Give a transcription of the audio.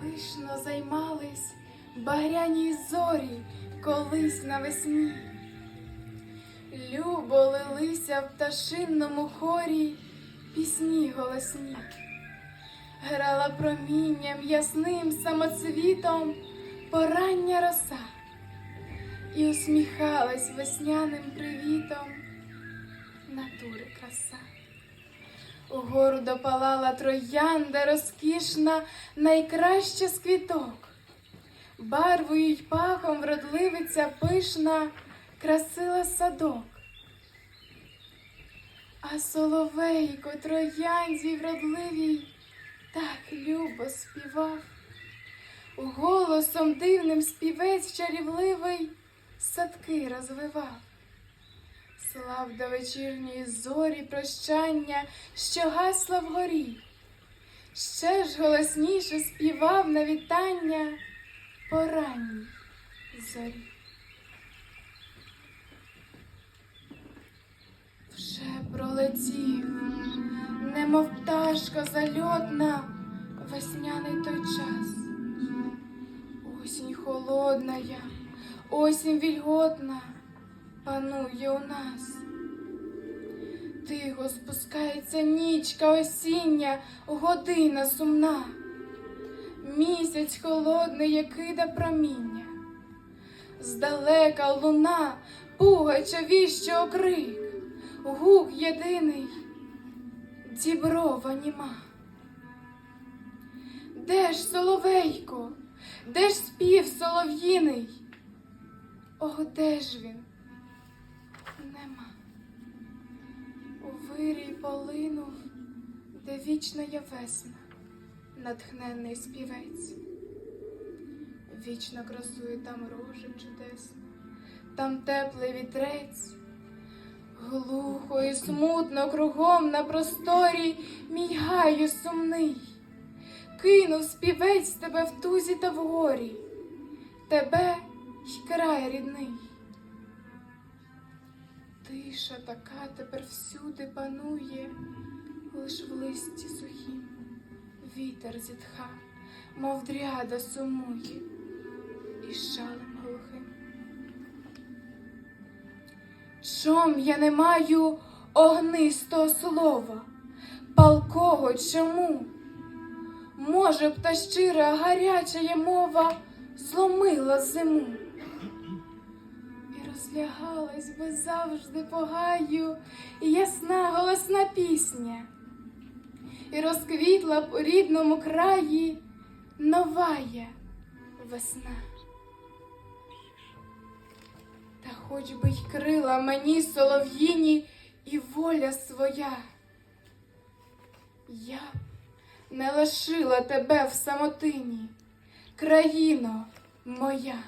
Пишно займались багряні зорі колись навесні. Любо лилися в пташинному хорі пісні голосні. Грала промінням ясним самоцвітом порання роса і усміхалась весняним привітом натури краса. Угору допалала троянда розкішна, найкраща з квіток. Барвою й пахом вродливиця пишна красила садок. А соловейко троянді вродливій так любо співав. Голосом дивним співець чарівливий садки розвивав. Слав до вечірньої зорі прощання, що гасла вгорі. Ще ж голосніше співав на вітання по ранній зорі. Вже пролетів, немов пташка зальотна, весняний той час. Осінь холодна осінь вільготна панує у нас. Тихо спускається нічка осіння, година сумна. Місяць холодний, як кида проміння. Здалека луна, пугача віщо окрик, гук єдиний, діброва німа. Де ж соловейко, де ж спів солов'їний? Ох, де ж він? Нема. У вирій полинув, де вічна є весна, натхненний співець. Вічно красує там рожа чудесна, там теплий вітрець. Глухо і смутно кругом на просторі мій гаю сумний. Кинув співець тебе в тузі та в горі, тебе й край рідний. Тиша така тепер всюди панує, лиш в листі сухім вітер зітха, мов дряда сумує, і шалем глухим. Чом я не маю огнистого слова, палкого чому? Може б та щира гаряча є мова зломила зиму розлягалась би завжди по гаю і ясна голосна пісня, і розквітла б у рідному краї новая весна. Та хоч би й крила мені солов'їні і воля своя, я б не лишила тебе в самотині, країно моя.